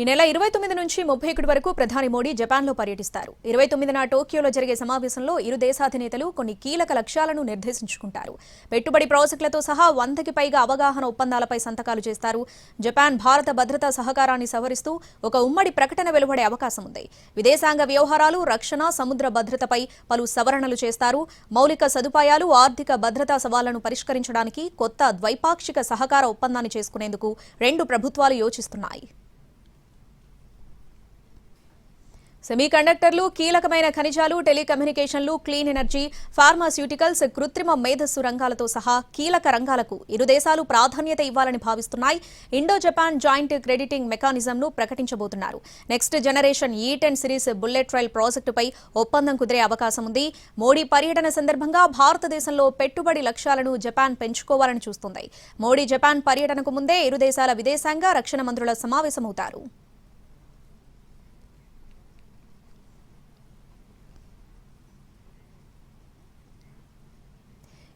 ఈ నెల ఇరవై తొమ్మిది నుంచి ముప్పై ఒకటి వరకు ప్రధాని మోడీ జపాన్లో పర్యటిస్తారు. ఇరవై తొమ్మిదిన టోక్యోలో జరిగే సమావేశంలో ఇరు దేశాధినేతలు కొన్ని కీలక లక్ష్యాలను నిర్దేశించుకుంటారు. పెట్టుబడి ప్రాజెక్టులతో సహా వందకి పైగా అవగాహన ఒప్పందాలపై సంతకాలు చేస్తారు. జపాన్ భారత భద్రతా సహకారాన్ని సవరిస్తూ ఒక ఉమ్మడి ప్రకటన వెలువడే అవకాశం ఉంది. విదేశాంగ వ్యవహారాలు రక్షణ సముద్ర భద్రతపై పలు సవరణలు చేస్తారు. మౌలిక సదుపాయాలు ఆర్థిక భద్రతా సవాళ్ళను పరిష్కరించడానికి కొత్త ద్వైపాక్షిక సహకార ఒప్పందాన్ని చేసుకునేందుకు రెండు ప్రభుత్వాలు యోచిస్తున్నాయి. సెమీకండక్టర్లు కీలకమైన ఖనిజాలు టెలికమ్యూనికేషన్లు క్లీన్ ఎనర్జీ ఫార్మాస్యూటికల్స్ కృత్రిమ మేధస్సు రంగాలతో సహా కీలక రంగాలకు ఇరు దేశాలు ప్రాధాన్యత ఇవ్వాలని భావిస్తున్నాయి. ఇండో జపాన్ జాయింట్ క్రెడిటింగ్ మెకానిజంను ప్రకటించబోతున్నారు. Next generation E ten series bullet train ప్రాజెక్టుపై ఒప్పందం కుదిరే అవకాశం ఉంది. మోడీ పర్యటన సందర్భంగా భారతదేశంలో పెట్టుబడి లక్ష్యాలను జపాన్ పెంచుకోవాలని చూస్తుంది. మోడీ జపాన్ పర్యటనకు ముందే ఇరు దేశాల విదేశాంగ రక్షణ మంత్రుల సమావేశమవుతారు.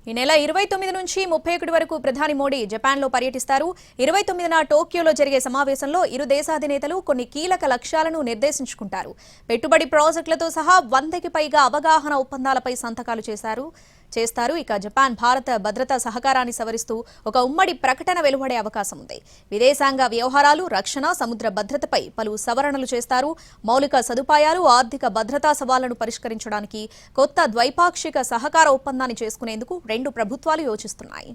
ఈ నెల ఇరవై తొమ్మిది నుంచి ముప్పై ఒకటి వరకు ప్రధాని మోడీ జపాన్లో పర్యటిస్తారు. ఇరవై తొమ్మిదిన టోక్యోలో జరిగే సమావేశంలో ఇరు దేశాధినేతలు కొన్ని కీలక లక్ష్యాలను నిర్దేశించుకుంటారు. పెట్టుబడి ప్రాజెక్టులతో సహా వందకి పైగా అవగాహన ఒప్పందాలపై సంతకాలు చేశారు. చేస్తారు. ఇక జపాన్ భారత భద్రతా సహకారాన్ని సవరిస్తూ ఒక ఉమ్మడి ప్రకటన వెలువడే అవకాశం ఉంది. విదేశాంగ వ్యవహారాలు రక్షణ సముద్ర భద్రతపై పలు సవరణలు చేస్తారు. మౌలిక సదుపాయాలు ఆర్థిక భద్రతా సవాళ్ళను పరిష్కరించడానికి కొత్త ద్వైపాక్షిక సహకార ఒప్పందాన్ని చేసుకునేందుకు రెండు ప్రభుత్వాలు యోచిస్తున్నాయి.